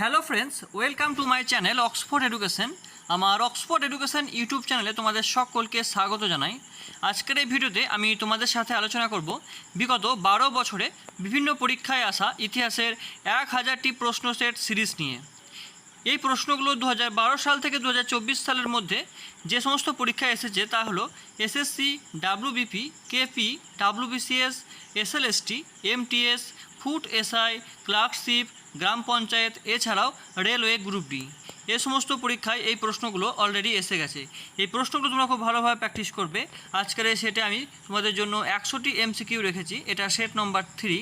Hello friends welcome to my channel Oxford education আমার Oxford education YouTube চ্যানেলে তোমাদের সকলকে স্বাগত জানাই। আজকের এই ভিডিওতে আমি তোমাদের সাথে আলোচনা করব। বিগত বারো বছরে বিভিন্ন পরীক্ষায় আসা ইতিহাসের এক হাজারটি প্রশ্ন সেট সিরিজ নিয়ে। এই প্রশ্নগুলো দু হাজার বারো সাল থেকে দু হাজার চব্বিশ সালের মধ্যে যে সমস্ত পরীক্ষায় এসেছে তা হলো SSC WBP KP WBCS SLST MTS food SI clerkship গ্রাম পঞ্চায়েত, এছাড়াও রেলওয়ে গ্রুপ ডি। এ সমস্ত পরীক্ষায় এই প্রশ্নগুলো অলরেডি এসে গেছে। এই প্রশ্নগুলো তোমরা খুব ভালোভাবে প্র্যাকটিস করবে। আজকের এই সেটে আমি তোমাদের জন্য একশোটি এমসিকিউ রেখেছি। এটা সেট নম্বর থ্রি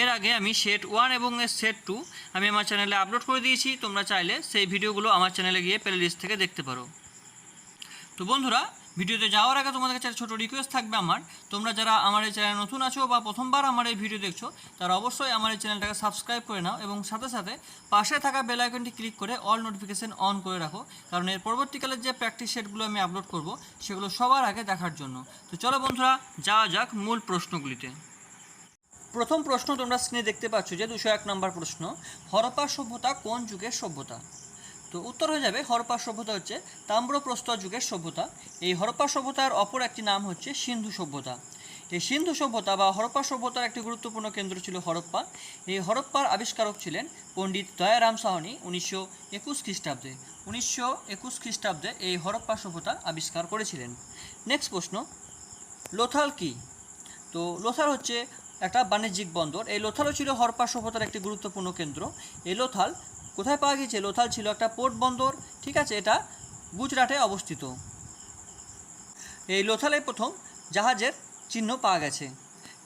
এর আগে আমি সেট ওয়ান এবং সেট টু আমি আমার চ্যানেলে আপলোড করে দিয়েছি। তোমরা চাইলে সেই ভিডিওগুলো আমার চ্যানেলে গিয়ে প্লে লিস্ট থেকে দেখতে পারো। তো বন্ধুরা ভিডিওতে যাওয়ার আগে তোমাদের কাছে ছোটো রিকোয়েস্ট থাকবে আমার। তোমরা যারা আমার এই চ্যানেল নতুন আছো বা প্রথমবার আমার এই ভিডিও দেখছ, তারা অবশ্যই আমার এই চ্যানেলটাকে সাবস্ক্রাইব করে নাও এবং সাথে সাথে পাশে থাকা বেল আইকনটি ক্লিক করে অল নোটিফিকেশন অন করে রাখো। কারণ এর পরবর্তীকালে যে প্র্যাকটিস সেটগুলো আমি আপলোড করব, সেগুলো সবার আগে দেখার জন্য। তো চলো বন্ধুরা, যাওয়া যাক মূল প্রশ্নগুলিতে। প্রথম প্রশ্ন তোমরা স্ক্রিনে দেখতে পাচ্ছ যে দুশো এক নম্বর প্রশ্ন, হরপ্পা সভ্যতা কোন যুগের সভ্যতা? তো উত্তর হয়ে যাবে হরপ্পা সভ্যতা হচ্ছে তাম্রপ্রস্তর যুগের সভ্যতা। এই হরপ্পা সভ্যতার অপর একটি নাম হচ্ছে সিন্ধু সভ্যতা। এই সিন্ধু সভ্যতা বা হরপ্পা সভ্যতার একটি গুরুত্বপূর্ণ কেন্দ্র ছিল হরপ্পা। এই হরপ্পার আবিষ্কারক ছিলেন পণ্ডিত দয়ারাম সাহনি উনিশশো একুশ খ্রিস্টাব্দে। উনিশশো একুশ খ্রিস্টাব্দে এই হরপ্পা সভ্যতা আবিষ্কার করেছিলেন। নেক্সট প্রশ্ন, লোথাল কি? তো লোথাল হচ্ছে একটা বাণিজ্যিক বন্দর। এই লোথালও ছিল হরপ্পা সভ্যতার একটি গুরুত্বপূর্ণ কেন্দ্র। এই লোথাল কোথায় পাওয়া গিয়েছে? লোথাল ছিল একটা পোর্ট বন্দর, ঠিক আছে? এটা গুজরাটে অবস্থিত। এই লোথালে প্রথম জাহাজের চিহ্ন পাওয়া গেছে।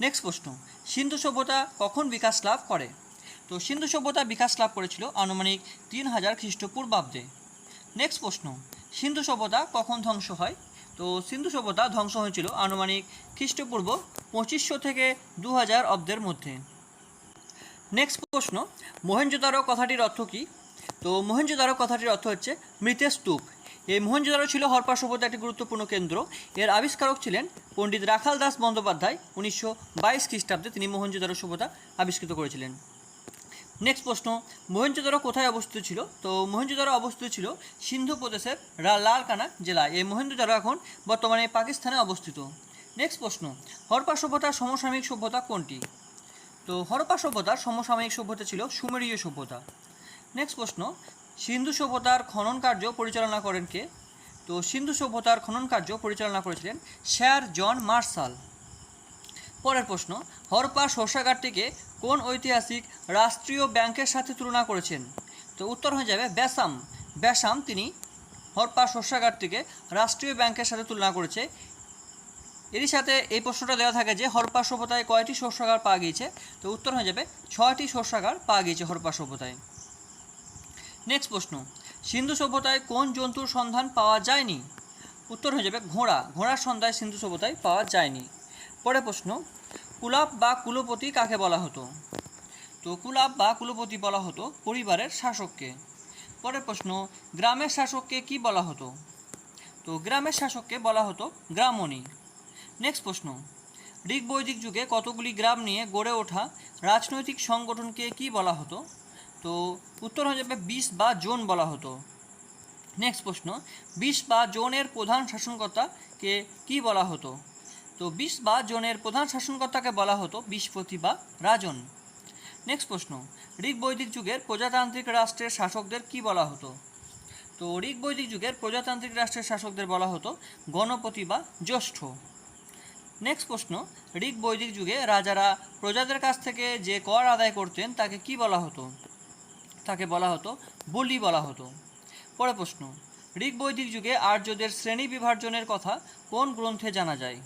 নেক্সট প্রশ্ন, সিন্ধু সভ্যতা কখন বিকাশ লাভ করে? তো সিন্ধু সভ্যতা বিকাশ লাভ করেছিল আনুমানিক তিন হাজার খ্রিস্টপূর্বাব্দে। নেক্সট প্রশ্ন, সিন্ধু সভ্যতা কখন ধ্বংস হয়? তো সিন্ধু সভ্যতা ধ্বংস হয়েছিল আনুমানিক খ্রিস্টপূর্ব পঁচিশশো থেকে দু হাজার অব্দের মধ্যে। নেক্সট প্রশ্ন মহেঞ্জোদারো কথাটির অর্থ কী? তো মহেঞ্জোদারো কথাটির অর্থ হচ্ছে মৃতের স্তূপ। এই মহেঞ্জোদারো ছিল হরপ্পা সভ্যতার একটি গুরুত্বপূর্ণ কেন্দ্র। এর আবিষ্কারক ছিলেন পণ্ডিত রাখাল দাস বন্দ্যোপাধ্যায়। উনিশশো বাইশ খ্রিস্টাব্দে তিনি মহেঞ্জোদারো সভ্যতা আবিষ্কৃত করেছিলেন। নেক্সট প্রশ্ন মহেঞ্জোদারো কোথায় অবস্থিত ছিল? তো মহেঞ্জোদারো অবস্থিত ছিল সিন্ধু প্রদেশের রা- লালকানা জেলায়। এই মহেঞ্জোদারো এখন বর্তমানে পাকিস্তানে অবস্থিত। নেক্সট প্রশ্ন হরপ্পা সভ্যতার সমসাময়িক সভ্যতা কোনটি? তো হরপ্পা সভ্যতার সমসাময়িক সভ্যতা ছিল সুমেরীয় সভ্যতা। নেক্সট প্রশ্ন, সিন্ধু সভ্যতার খনন কার্য পরিচালনা করেন কে? তো সিন্ধু সভ্যতার খনন কার্য পরিচালনা করেছিলেন স্যার জন মার্শাল। পরের প্রশ্ন, হরপ্পা শস্যাগারটিকে কোন ঐতিহাসিক রাষ্ট্রীয় ব্যাংকের সাথে তুলনা করেছেন? তো উত্তর হয়ে যাবে ব্যাসাম ব্যাসাম তিনি হরপ্পা শস্যাগারটিকে রাষ্ট্রীয় ব্যাংকের সাথে তুলনা করেছে এরই সাথে এই প্রশ্নটা দেওয়া থাকে যে, হরপ্পা সভ্যতায় কয়টি শস্যাগার পাওয়া গিয়েছে? তো উত্তর হয়ে যাবে, ছয়টি শস্যাগার পাওয়া গিয়েছে হরপ্পা সভ্যতায়। নেক্সট প্রশ্ন, সিন্ধু সভ্যতায় কোন জন্তুর সন্ধান পাওয়া যায়নি? উত্তর হয়ে যাবে, ঘোড়া। ঘোড়ার সন্ধায় সিন্ধু সভ্যতায় পাওয়া যায়নি। পরে প্রশ্ন কুলাপ বা কুলপতি কাকে বলা হতো? তো কুলাব বা কুলপতি বলা হতো পরিবারের শাসককে। পরের প্রশ্ন, গ্রামের শাসককে কি বলা হতো? তো গ্রামের শাসককে বলা হতো গ্রামণী। নেক্সট প্রশ্ন। ঋগ বৈদিক যুগে কতগুলি গ্রাম নিয়ে গড়ে ওঠা রাজনৈতিক সংগঠনকে কি বলা হতো? তো উত্তর হয়ে যাবে বিশ বা জোন বলা হতো। নেক্সট প্রশ্ন। বিশ বা জোনের প্রধান শাসনকর্তাকে কি বলা হতো? তো বিশ বা জোনের প্রধান শাসনকর্তাকে বলা হতো বিশপতি বা রাজন। নেক্সট প্রশ্ন। ঋগ বৈদিক যুগের প্রজাতান্ত্রিক রাষ্ট্রের শাসকদের কি বলা হতো? তো ঋগ বৈদিক যুগের প্রজাতান্ত্রিক রাষ্ট্রের শাসকদের বলা হতো গণপতি বা জ্যৈষ্ঠ। নেক্সট প্রশ্ন ঋগ বৈদিক যুগে রাজারা প্রজাদের কাছ থেকে যে কর আদায় করতেন তাকে কি বলা হতো? তাকে বলা হতো বলি বলা হতো। পরে প্রশ্ন ঋগ বৈদিক যুগে আর্যদের শ্রেণি বিভাজনের কথা কোন গ্রন্থে জানা যায়?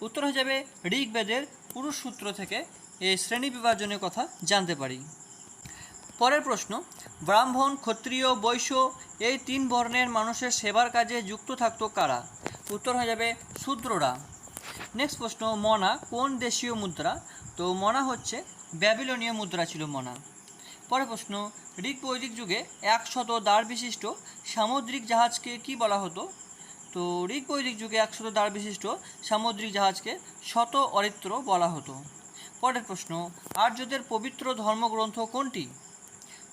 উত্তর হয়ে যাবে ঋগ্বেদের পুরুষ সূত্র থেকে এই শ্রেণি বিভাজনের কথা জানতে পারি। পরের প্রশ্ন, ব্রাহ্মণ, ক্ষত্রিয়, বৈশ্য, এই তিন বর্ণের মানুষের সেবার কাজে যুক্ত থাকতো কারা? উত্তর হয়ে যাবে, শূদ্ররা। নেক্সট প্রশ্ন, মনা কোন দেশীয় মুদ্রা? তো মনা হচ্ছে ব্যাবিলনীয় মুদ্রা ছিল মনা। পরের প্রশ্ন ঋগ বৈদিক যুগে একশত দাঁড় বিশিষ্ট সামুদ্রিক জাহাজকে কি বলা হতো? তো ঋগ বৈদিক যুগে একশত দাঁড় বিশিষ্ট সামুদ্রিক জাহাজকে শত অরিত্র বলা হতো। পরের প্রশ্ন, আর্যদের পবিত্র ধর্মগ্রন্থ কোনটি?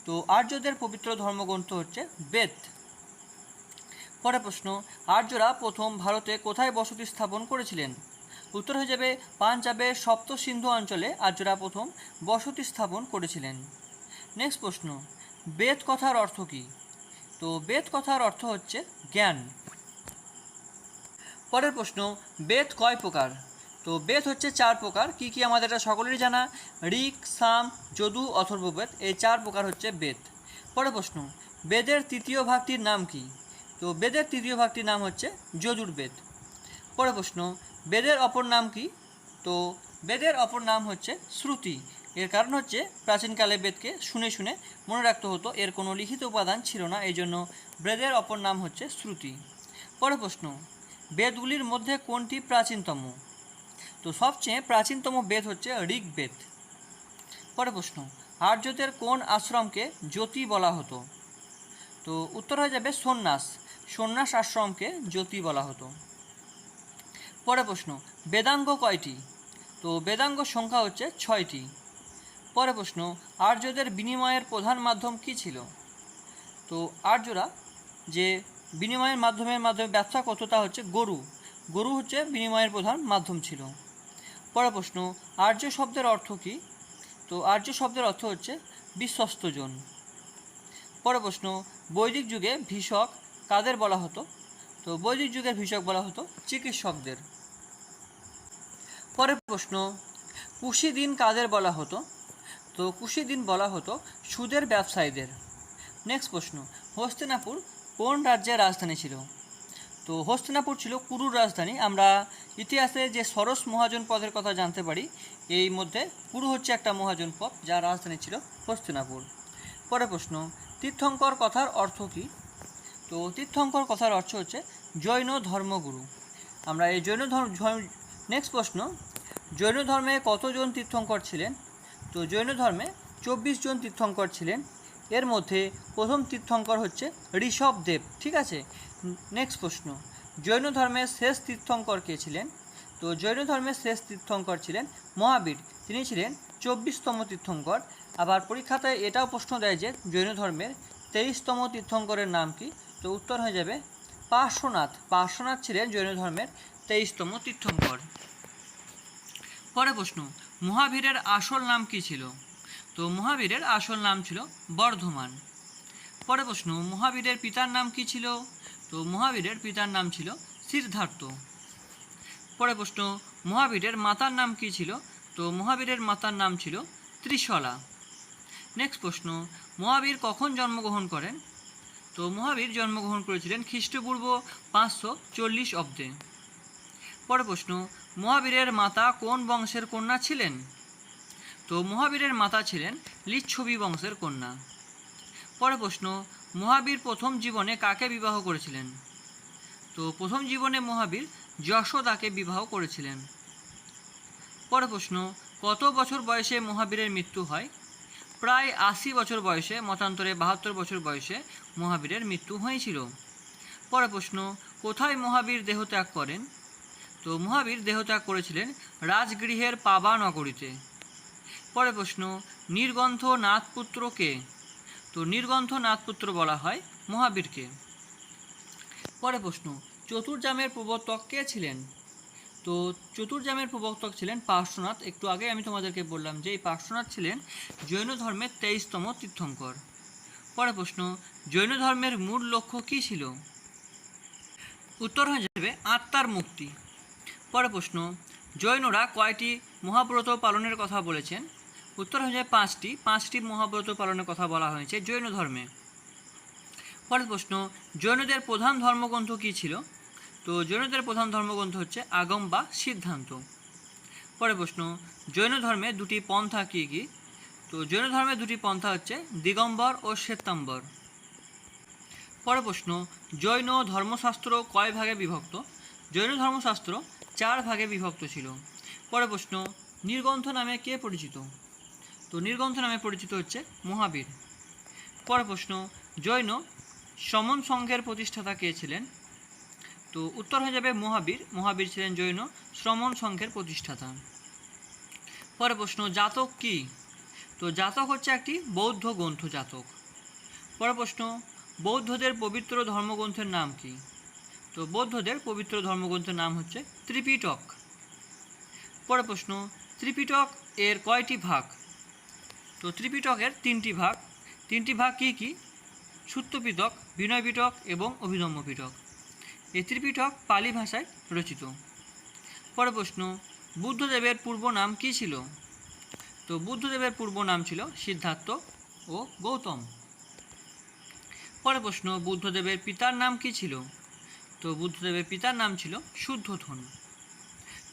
তো আর্যদের পবিত্র ধর্মগ্রন্থ হচ্ছে বেদ। পরের প্রশ্ন, আর্যরা প্রথম ভারতে কোথায় বসতি স্থাপন করেছিলেন? উত্তর হয়ে যাবে পাঞ্জাবের সপ্ত সিন্ধু অঞ্চলে আর্যরা প্রথম বসতি স্থাপন করেছিলেন। নেক্সট প্রশ্ন, বেদ কথার অর্থ কী? তো বেদ কথার অর্থ হচ্ছে জ্ঞান। পরের প্রশ্ন, বেদ কয় প্রকার? তো বেদ হচ্ছে চার প্রকার, কি কি আমাদের এটা সকলেরই জানা? ঋক, সাম, যদু, অথর্ববেদ, এই চার প্রকার হচ্ছে বেদ। পরের প্রশ্ন, বেদের তৃতীয় ভাগটির নাম কি? তো বেদের তৃতীয় ভাগটির নাম হচ্ছে যজুর্বেদ পরের প্রশ্ন বেদের অপর নাম কি? তো বেদের অপর নাম হচ্ছে শ্রুতি। এর কারণ হচ্ছে প্রাচীনকালে বেদকে শুনে শুনে মনে রাখতে হতো, এর কোনো লিখিত উপাদান ছিল না, এই জন্য বেদের অপর নাম হচ্ছে শ্রুতি। পরের প্রশ্ন, বেদগুলির মধ্যে কোনটি প্রাচীনতম? তো সবচেয়ে প্রাচীনতম বেদ হচ্ছে ঋগ্বেদ। পরের প্রশ্ন, আর্যদের কোন আশ্রমকে জ্যোতি বলা হতো? তো উত্তর হয়ে যাবে সন্ন্যাস। সন্ন্যাস আশ্রমকে জ্যোতি বলা হতো। পরের প্রশ্ন, বেদাঙ্গ কয়টি? তো বেদাঙ্গ সংখ্যা হচ্ছে ছয়টি। পরের প্রশ্ন, আর্যদের বিনিময়ের প্রধান মাধ্যম কী ছিল? তো আর্যরা যে বিনিময়ের মাধ্যমের মাধ্যমে ব্যবসা করতো তা হচ্ছে গরু। গরু হচ্ছে বিনিময়ের প্রধান মাধ্যম ছিল। পরের প্রশ্ন, আর্য শব্দের অর্থ কী? তো আর্য শব্দের অর্থ হচ্ছে বিশ্বস্তজন পরের প্রশ্ন, বৈদিক যুগে ভিষক কাদের বলা হতো? তো বৈদিক যুগের ভিষক বলা হতো চিকিৎসকদের। পরের প্রশ্ন, কুশি দিন কাদের বলা হতো? তো কুশি দিন বলা হতো সুদের ব্যবসায়ীদের। নেক্সট প্রশ্ন, হস্তিনাপুর কোন রাজ্যের রাজধানী ছিল? তো হস্তিনাপুর ছিল কুরুর রাজধানী। আমরা ইতিহাসে যে সরস মহাজন পদের কথা জানতে পারি, এই মধ্যে কুরু হচ্ছে একটা মহাজন পদ, যার রাজধানী ছিল হস্তিনাপুর। পরের প্রশ্ন, তীর্থঙ্কর কথার অর্থ কী? তো তীর্থঙ্কর কথার অর্থ হচ্ছে জৈন ধর্মগুরু। আমরা এই জৈন ধর্ম নেক্সট প্রশ্ন। জৈন ধর্মে কতজন তীর্থঙ্কর ছিলেন? তো জৈন ধর্মে চব্বিশ জন তীর্থঙ্কর ছিলেন। এর মধ্যে প্রথম তীর্থঙ্কর হচ্ছে ঋষভদেব ঠিক আছে? নেক্সট প্রশ্ন। জৈন ধর্মের শেষ তীর্থঙ্কর কে ছিলেন? তো জৈন ধর্মের শেষ তীর্থঙ্কর ছিলেন মহাবীর। তিনি ছিলেন চব্বিশতম তীর্থঙ্কর। আবার পরীক্ষাতে এটাও প্রশ্ন দেয় যে জৈন ধর্মের তেইশতম তীর্থঙ্করের নাম কি? তো উত্তর হয়ে যাবে পার্শ্বনাথ। পার্শ্বনাথ ছিলেন জৈন ধর্মের তেইশতম তীর্থঙ্কর। পরের প্রশ্ন, মহাবীরের আসল নাম কি ছিল? তো মহাবীরের আসল নাম ছিল বর্ধমান। পরের প্রশ্ন, মহাবীরের পিতার নাম কি ছিল? তো মহাবীরের পিতার নাম ছিল সিদ্ধার্থ। পরের প্রশ্ন, মহাবীরের মাতার নাম কি ছিল? তো মহাবীরের মাতার নাম ছিল ত্রিশলা। নেক্সট প্রশ্ন, মহাবীর কখন জন্মগ্রহণ করেন? তো মহাবীর জন্মগ্রহণ করেছিলেন খ্রিস্টপূর্ব পাঁচশো চল্লিশ অব্দে। পরের প্রশ্ন, মহাবীরের মাতা কোন বংশের কন্যা ছিলেন? তো মহাবীরের মাতা ছিলেন লিচ্ছবি বংশের কন্যা। পরের প্রশ্ন, মহাবীর প্রথম জীবনে কাকে বিবাহ করেছিলেন? তো প্রথম জীবনে মহাবীর যশোদাকে বিবাহ করেছিলেন। পরের প্রশ্ন, কত বছর বয়সে মহাবীরের মৃত্যু হয়? প্রায় আশি বছর বয়সে, মতান্তরে বাহাত্তর বছর বয়সে মহাবীরের মৃত্যু হয়েছিল। পরের প্রশ্ন, কোথায় মহাবীর দেহত্যাগ করেন? তো মহাবীর দেহত্যাগ করেছিলেন রাজগৃহের পাবা নগরীতে। পরের প্রশ্ন নির্গন্থ নাথপুত্র কে তো নির্গন্থ নাথপুত্র বলা হয় মহাবীরকে। পরের প্রশ্ন চতুর্জামের প্রবর্তক কে ছিলেন? তো চতুর্জামের প্রবক্তক ছিলেন পার্শ্বনাথ। একটু আগে আমি তোমাদেরকে বললাম যে এই পার্শ্বনাথ ছিলেন জৈন ধর্মের তেইশতম তীর্থঙ্কর। পরের প্রশ্ন, জৈন ধর্মের মূল লক্ষ্য কী ছিল? উত্তর হয়ে যাবে, আত্মার মুক্তি। পরের প্রশ্ন, জৈনরা কয়টি মহাব্রত পালনের কথা বলেছেন? উত্তর হয়ে যায় পাঁচটি পাঁচটি মহাব্রত পালনের কথা বলা হয়েছে জৈন ধর্মে। পরের প্রশ্ন, জৈনদের প্রধান ধর্মগ্রন্থ কী ছিল? তো জৈনদের প্রধান ধর্মগ্রন্থ হচ্ছে আগম বা সিদ্ধান্ত। পরের প্রশ্ন, জৈন ধর্মে দুটি পন্থা কী কী? তো জৈন ধর্মে দুটি পন্থা হচ্ছে দিগম্বর ও শ্বেতাম্বর। পরের প্রশ্ন, জৈন ধর্মশাস্ত্র কয় ভাগে বিভক্ত? জৈন ধর্মশাস্ত্র চার ভাগে বিভক্ত ছিল। পরের প্রশ্ন নির্গ্রন্থ নামে কে পরিচিত? তো নির্গ্রন্থ নামে পরিচিত হচ্ছে মহাবীর। পরের প্রশ্ন, জৈন সমন সংঘের প্রতিষ্ঠাতা কে ছিলেন? তো উত্তর হয়ে যাবে মহাবীর। মহাবীর ছিলেন জৈন শ্রমণ সংঘের প্রতিষ্ঠাতা। পরের প্রশ্ন, জাতক কি? তো জাতক হচ্ছে একটি বৌদ্ধ গ্রন্থ জাতক। পরের প্রশ্ন, বৌদ্ধদের পবিত্র ধর্মগ্রন্থের নাম কি? তো বৌদ্ধদের পবিত্র ধর্মগ্রন্থের নাম হচ্ছে ত্রিপিটক। পরের প্রশ্ন, ত্রিপিটক এর কয়টি ভাগ? তো ত্রিপিটকের তিনটি ভাগ। তিনটি ভাগ কি কি? সূত্র পিটক বিনয় পিটক এবং অভিধম্ম পিটক এই ত্রিপিটক পালি ভাষায় রচিত। পরের প্রশ্ন, বুদ্ধদেবের পূর্ব নাম কি ছিল? তো বুদ্ধদেবের পূর্ব নাম ছিল সিদ্ধার্থ ও গৌতম। পরের প্রশ্ন, বুদ্ধদেবের পিতার নাম কি ছিল? তো বুদ্ধদেবের পিতার নাম ছিল শুদ্ধোধন।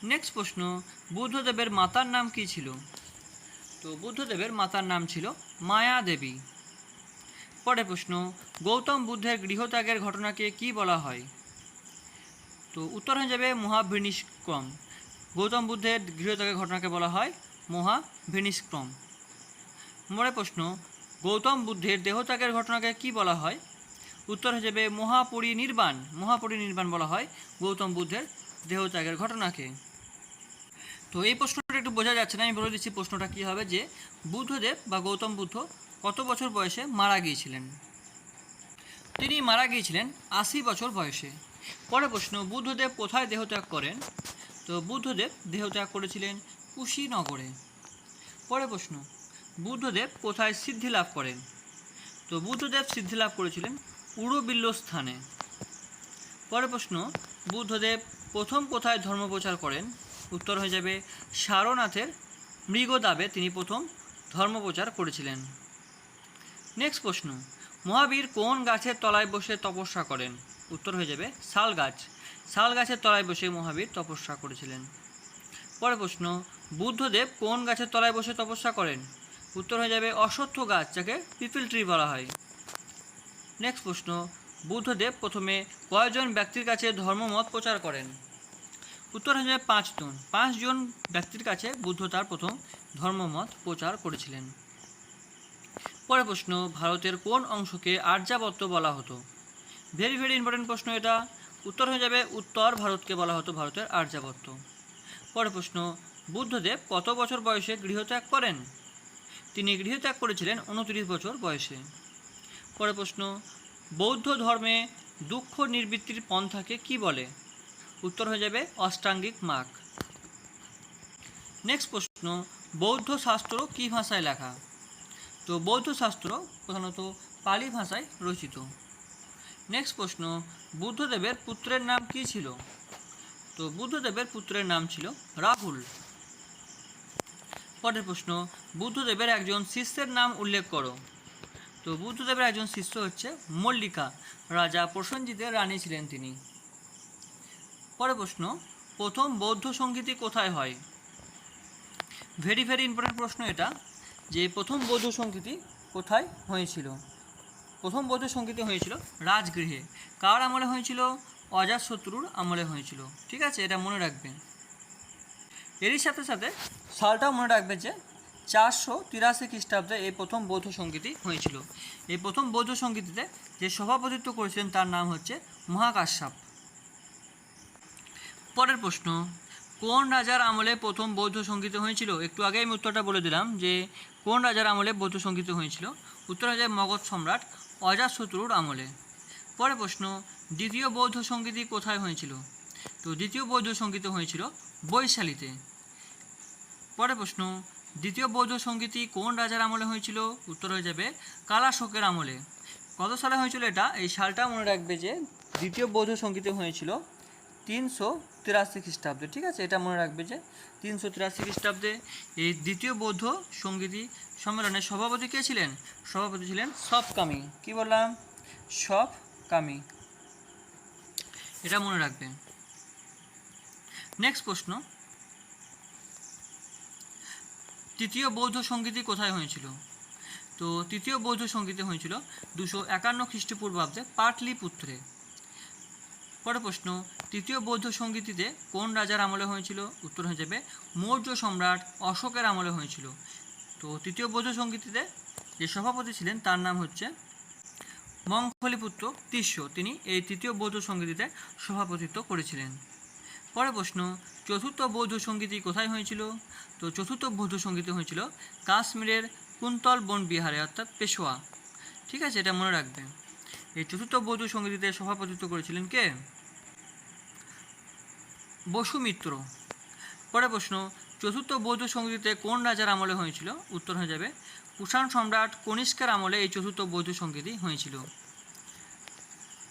নেক্সট প্রশ্ন, বুদ্ধদেবের মাতার নাম কি ছিল? তো বুদ্ধদেবের মাতার নাম ছিল মায়া দেবী পরের প্রশ্ন, গৌতম বুদ্ধের গৃহত্যাগের ঘটনাকে কি বলা হয়? তো উত্তর হয়ে যাবে মহাভিনিষ্ক্রম। গৌতম বুদ্ধের গৃহত্যাগের ঘটনাকে বলা হয় মহাভিনিষ্ক্রম। মরে প্রশ্ন, গৌতম বুদ্ধের দেহত্যাগের ঘটনাকে কি বলা হয়? উত্তর হয়ে যাবে মহাপরিনির্বাণ। মহাপরিনির্বাণ বলা হয় গৌতম বুদ্ধের দেহত্যাগের ঘটনাকে। তো এই প্রশ্নটা একটু বোঝা যাচ্ছে না, আমি বলে দিচ্ছি প্রশ্নটা কী হবে যে, বুদ্ধদেব বা গৌতম বুদ্ধ কত বছর বয়সে মারা গিয়েছিলেন? তিনি মারা গিয়েছিলেন আশি বছর বয়সে। পরে প্রশ্ন, বুদ্ধদেব কোথায় দেহত্যাগ করেন? তো বুদ্ধদেব দেহত্যাগ করেছিলেন কুশীনগরে। পরে প্রশ্ন, বুদ্ধদেব কোথায় সিদ্ধি লাভ করেন? তো বুদ্ধদেব সিদ্ধি লাভ করেছিলেন উড়বিল্ল স্থানে পরে প্রশ্ন, বুদ্ধদেব প্রথম কোথায় ধর্মপ্রচার করেন? উত্তর হয়ে যাবে, সারনাথের মৃগদাবে তিনি প্রথম ধর্মপ্রচার করেছিলেন। নেক্সট প্রশ্ন, মহাবীর কোন গাছের তলায় বসে তপস্যা করেন? উত্তর হয়ে যাবে শাল গাছ। শাল গাছের তলায় বসে মহাবীর তপস্যা করেছিলেন। পরে প্রশ্ন, বুদ্ধদেব কোন গাছের তলায় বসে তপস্যা করেন? উত্তর হয়ে যাবে অশ্বত্থ গাছ, যাকে পিপল ট্রি বলা হয়। নেক্সট প্রশ্ন, বুদ্ধদেব প্রথমে কয়জন ব্যক্তির কাছে ধর্মমত প্রচার করেন? উত্তর হয়ে যাবে পাঁচজন। পাঁচজন ব্যক্তির কাছে বুদ্ধ তার প্রথম ধর্মমত প্রচার করেছিলেন। পরের প্রশ্ন, ভারতের কোন অংশকে আর্যাবর্ত বলা হতো? ভেরি ভেরি ইম্পর্টেন্ট প্রশ্ন এটা। উত্তর হয়ে যাবে, উত্তর ভারতকে বলা হতো ভারতের আর্যাবর্ত। পরের প্রশ্ন, বুদ্ধদেব কত বছর বয়সে গৃহত্যাগ করেন? তিনি গৃহত্যাগ করেছিলেন উনত্রিশ বছর বয়সে। পরের প্রশ্ন, বৌদ্ধ ধর্মে দুঃখ নির্বৃত্তির পন্থাকে কি বলে? উত্তর হয়ে যাবে, অষ্টাঙ্গিক মাক নেক্সট প্রশ্ন, বৌদ্ধ শাস্ত্র কী ভাষায় লেখা? তো বৌদ্ধ শাস্ত্র প্রধানত পালি ভাষায় রচিত। নেক্সট প্রশ্ন, বুদ্ধদেবের পুত্রের নাম কী ছিল? তো বুদ্ধদেবের পুত্রের নাম ছিল রাহুল। পরের প্রশ্ন, বুদ্ধদেবের একজন শিষ্যের নাম উল্লেখ করো। তো বুদ্ধদেবের একজন শিষ্য হচ্ছে মল্লিকা, রাজা প্রসেনজিতের রানী ছিলেন তিনি। পরের প্রশ্ন, প্রথম বৌদ্ধ সঙ্গীতি কোথায় হয়? ভেরি ভেরি ইম্পর্টেন্ট প্রশ্ন এটা, যে প্রথম বৌদ্ধ সঙ্গীতি কোথায় হয়েছিল? প্রথম বৌদ্ধ সঙ্গীতি হয়েছিল রাজগৃহে। কার আমলে হয়েছিল? অজাতশত্রুর আমলে হয়েছিল। ঠিক আছে? এটা মনে রাখবেন। এরই সাথে সাথে সালটাও মনে রাখবে যে চারশো তিরাশি খ্রিস্টাব্দে এই প্রথম বৌদ্ধ সঙ্গীতি হয়েছিল। এই প্রথম বৌদ্ধ সঙ্গীতিতে যে সভাপতিত্ব করেছিলেন তার নাম হচ্ছে মহাকাশ্যপ। পরের প্রশ্ন কোন রাজার আমলে প্রথম বৌদ্ধ সংগীত হয়েছিল? একটু আগে আমি উত্তরটা বলে দিলাম যে, কোন রাজার আমলে বৌদ্ধ সংগীত হয়েছিল? উত্তর যায় মগধ সম্রাট অজাতশত্রুর আমলে। পরে প্রশ্ন, দ্বিতীয় বৌদ্ধ সঙ্গীতি কোথায় হয়েছিল? তো দ্বিতীয় বৌদ্ধ সংগীত হয়েছিল বৈশালীতে। পরে প্রশ্ন, দ্বিতীয় বৌদ্ধ সঙ্গীতি কোন রাজার আমলে হয়েছিল? উত্তর হয়ে যাবে কালাশোকের আমলে। কত সালে হয়েছিল এটা? এই সালটা মনে রাখবে যে, দ্বিতীয় বৌদ্ধ সঙ্গীতি হয়েছিল তিনশো তিরাশি খ্রিস্টাব্দে, ঠিক আছে? এটা মনে রাখবে যে তিনশো তিরাশি খ্রিস্টাব্দে এই দ্বিতীয় বৌদ্ধ সঙ্গীতি সম্মেলনের সভাপতি কে ছিলেন? সভাপতি ছিলেন সবকামী কি বললাম? সবকামী এটা মনে রাখবে। নেক্সট প্রশ্ন। তৃতীয় বৌদ্ধ সঙ্গীতি কোথায় হয়েছিল? তো তৃতীয় বৌদ্ধ সঙ্গীতি হয়েছিল দুশো একান্ন খ্রিস্টপূর্বাব্দে পাটলিপুত্রে। পরের প্রশ্ন, তৃতীয় বৌদ্ধ সঙ্গীতিতে কোন রাজার আমলে হয়েছিল? উত্তর হয়ে যাবে, মৌর্য সম্রাট অশোকের আমলে হয়েছিল। তো তৃতীয় বৌদ্ধ সঙ্গীতিতে যে সভাপতি ছিলেন, তার নাম হচ্ছে মঙ্গলিপুত্র তিস্য। তিনি এই তৃতীয় বৌদ্ধ সঙ্গীতিতে সভাপতিত্ব করেছিলেন। পরের প্রশ্ন, চতুর্থ বৌদ্ধ সঙ্গীতি কোথায় হয়েছিল? তো চতুর্থ বৌদ্ধ সঙ্গীতি হয়েছিল কাশ্মীরের কুন্তল বন বিহারে অর্থাৎ পেশোয়া। ঠিক আছে, এটা মনে রাখবে এই চতুর্থ বৌদ্ধ সঙ্গীতে সভাপতিত্ব করেছিলেন কে? বসুমিত্র পরে প্রশ্ন, চতুর্থ বৌদ্ধ সঙ্গীতে কোন রাজার আমলে হয়েছিল? উত্তর হয়ে যাবে, কুষাণ সম্রাট কনিষ্কের আমলে এই চতুর্থ বৌদ্ধ সঙ্গীতই হয়েছিল।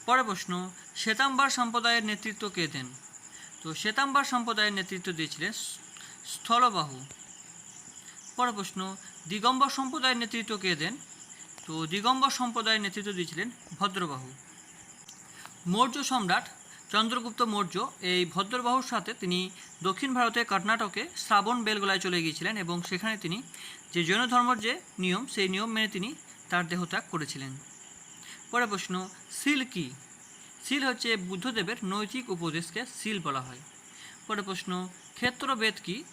পরে প্রশ্ন, শ্বেতাম্বার সম্প্রদায়ের নেতৃত্ব কে দেন? তো শ্বেতাম্বার সম্প্রদায়ের নেতৃত্ব দিয়েছিলেন স্থলবাহু। পরে প্রশ্ন, দিগম্বর সম্প্রদায়ের নেতৃত্ব কে দেন? তো দিগম্বর সম্প্রদায়ের নেতৃত্ব দিয়েছিলেন ভদ্রবাহু। মৌর্য সম্রাট চন্দ্রগুপ্ত মৌর্য এই ভদ্রবাহুর সাথে তিনি দক্ষিণ ভারতে কর্ণাটকে শ্রাবণ বেলগোলায় চলে গিয়েছিলেন এবং সেখানে তিনি যে জৈন ধর্মের যে নিয়ম, সেই নিয়ম মেনে তিনি তার দেহত্যাগ করেছিলেন। পরে প্রশ্ন, সিল কি? সিল হচ্ছে বুদ্ধদেবের নৈতিক উপদেশকে সিল বলা হয়। পরে প্রশ্ন, ক্ষেত্রবেদ কি?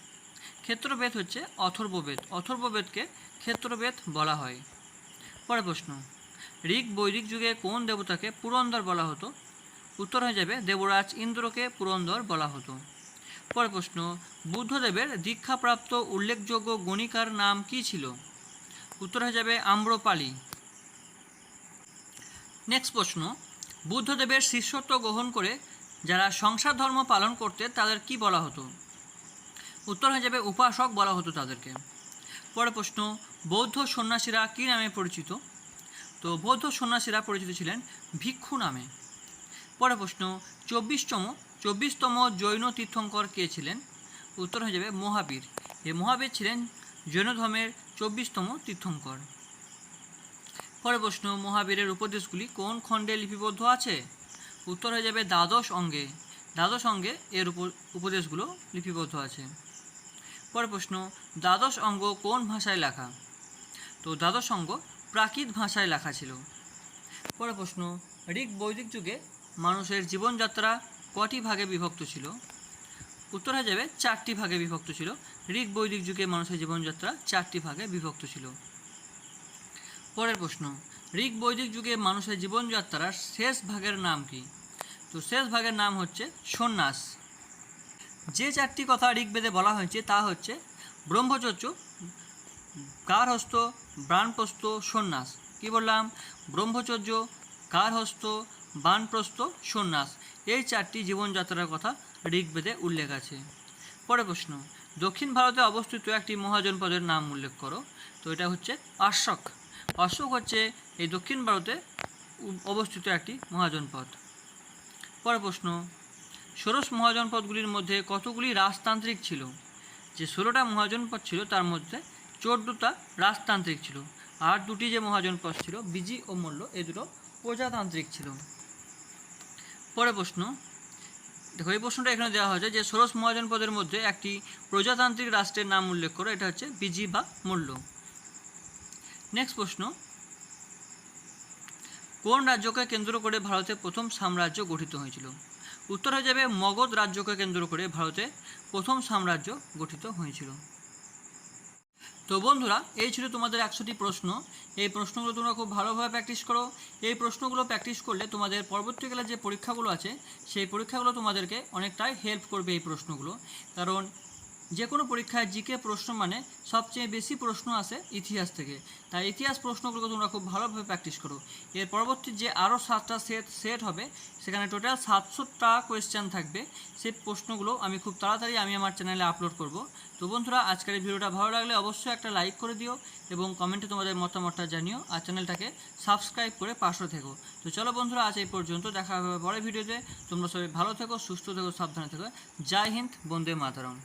ক্ষেত্রবেদ হচ্ছে অথর্ববেদ। অথর্ববেদকে ক্ষেত্রবেদ বলা হয়। পরে প্রশ্ন। ঋক বৈদিক যুগে কোন দেবতাকে পুরন্দর বলা হতো? উত্তর হয়ে যাবে দেবরাজ ইন্দ্রকে পুরন্দর বলা হতো। পরে প্রশ্ন, বুদ্ধদেবের দীক্ষাপ্রাপ্ত উল্লেখযোগ্য গণিকার নাম কি ছিল? উত্তর হয়ে যাবে আম্রপালি। নেক্সট প্রশ্ন, বুদ্ধদেবের শিষ্যত্ব গ্রহণ করে যারা সংসার ধর্ম পালন করতে তাদের কি বলা হতো? উত্তর হয়ে যাবে উপাসক বলা হতো তাদেরকে। পরে প্রশ্ন বৌদ্ধ সন্ন্যাসীরা কী নামে পরিচিত? তো বৌদ্ধ সন্ন্যাসীরা পরিচিত ছিলেন ভিক্ষু নামে। পরে প্রশ্ন, চব্বিশতম চব্বিশতম জৈন তীর্থঙ্কর কে ছিলেন? উত্তর হয়ে যাবে মহাবীর। এই মহাবীর ছিলেন জৈন ধর্মের চব্বিশতম তীর্থঙ্কর। পরে প্রশ্ন, মহাবীরের উপদেশগুলি কোন খণ্ডে লিপিবদ্ধ আছে? উত্তর হয়ে যাবে দ্বাদশ অঙ্গে। দ্বাদশ অঙ্গে এর উপ উপদেশগুলো লিপিবদ্ধ আছে। পরে প্রশ্ন, দ্বাদশ অঙ্গ কোন ভাষায় লেখা? তো দ্বাদশ অঙ্গ প্রাকৃত ভাষায় লেখা ছিল। পরে প্রশ্ন ঋক বৈদিক যুগে মানুষের জীবনযাত্রা কটি ভাগে বিভক্ত ছিল? উত্তর হয়ে যাবে, চারটি ভাগে বিভক্ত ছিল। ঋক বৈদিক যুগে মানুষের জীবনযাত্রা চারটি ভাগে বিভক্ত ছিল। পরের প্রশ্ন ঋক বৈদিক যুগে মানুষের জীবনযাত্রার শেষ ভাগের নাম কি? তো শেষ ভাগের নাম হচ্ছে সন্ন্যাস। যে চারটি কথা ঋগ্বেদে বলা হয়েছে তা হচ্ছে ব্রহ্মচর্য গার্হস্থ ব্রাণপ্রস্থ সন্ন্যাস। কি বললাম? ব্রহ্মচর্য গার্হস্থ বানপ্রস্থ, সন্ন্যাস। এই চারটি জীবনযাত্রার কথা ঋগ্বেদে উল্লেখ আছে। পরে প্রশ্ন, দক্ষিণ ভারতে অবস্থিত একটি মহাজনপদের নাম উল্লেখ করো। তো এটা হচ্ছে অশোক। অশোক হচ্ছে এই দক্ষিণ ভারতে অবস্থিত একটি মহাজনপদ। পরে প্রশ্ন, ষোড়শ মহাজনপদগুলির মধ্যে কতগুলি রাজতান্ত্রিক ছিল? যে ষোলোটা মহাজনপদ ছিল, তার মধ্যে চোদ্দোটা রাজতান্ত্রিক ছিল। আর দুটি যে মহাজনপদ ছিল, বিজি ও মল্ল, এ দুটো প্রজাতান্ত্রিক ছিল। পরে প্রশ্ন। দেখো, এই প্রশ্নটা এখানে দেওয়া হয়েছে যে, ষোড়শ মহাজনপদের মধ্যে একটি প্রজাতান্ত্রিক রাষ্ট্রের নাম উল্লেখ করো, এটা হচ্ছে বিজি বা মল্ল। নেক্সট প্রশ্ন। কোন রাজ্যকে কেন্দ্র করে ভারতে প্রথম সাম্রাজ্য গঠিত হয়েছিল? উত্তর হয়ে যাবে, মগধ রাজ্যকে কেন্দ্র করে ভারতে প্রথম সাম্রাজ্য গঠিত হয়েছিল। তো বন্ধুরা, এই ছিল তোমাদের একশোটি প্রশ্ন। এই প্রশ্নগুলো তোমরা খুব ভালোভাবে প্র্যাকটিস করো। এই প্রশ্নগুলো প্র্যাকটিস করলে তোমাদের পরবর্তীকালে যে পরীক্ষাগুলো আছে, সেই পরীক্ষাগুলো তোমাদেরকে অনেকটাই হেল্প করবে এই প্রশ্নগুলো। কারণ যে কোনো পরীক্ষায় জিকে প্রশ্ন মানে সবচেয়ে বেশি প্রশ্ন আসে ইতিহাস থেকে। তাই ইতিহাস প্রশ্নগুলোকে তোমরা খুব ভালোভাবে প্র্যাকটিস করো। এর পরবর্তী যে আরও সাতটা সেট সেট হবে, সেখানে টোটাল সাতশোটা কোয়েশ্চেন থাকবে। সেই প্রশ্নগুলো আমি খুব তাড়াতাড়ি আমি আমার চ্যানেলে আপলোড করব। তো বন্ধুরা, আজকের ভিডিওটা ভালো লাগলে অবশ্যই একটা লাইক করে দিও এবং কমেন্টে তোমাদের মতামতটা জানিও আর চ্যানেলটাকে সাবস্ক্রাইব করে পাশে থেকো। তো চলো বন্ধুরা, আজ এই পর্যন্ত দেখা হবে পরের ভিডিওতে। তোমরা সবাই ভালো থেকো, সুস্থ থেকো, সাবধানে থেকো। জয় হিন্দ, বন্দে মাতারম।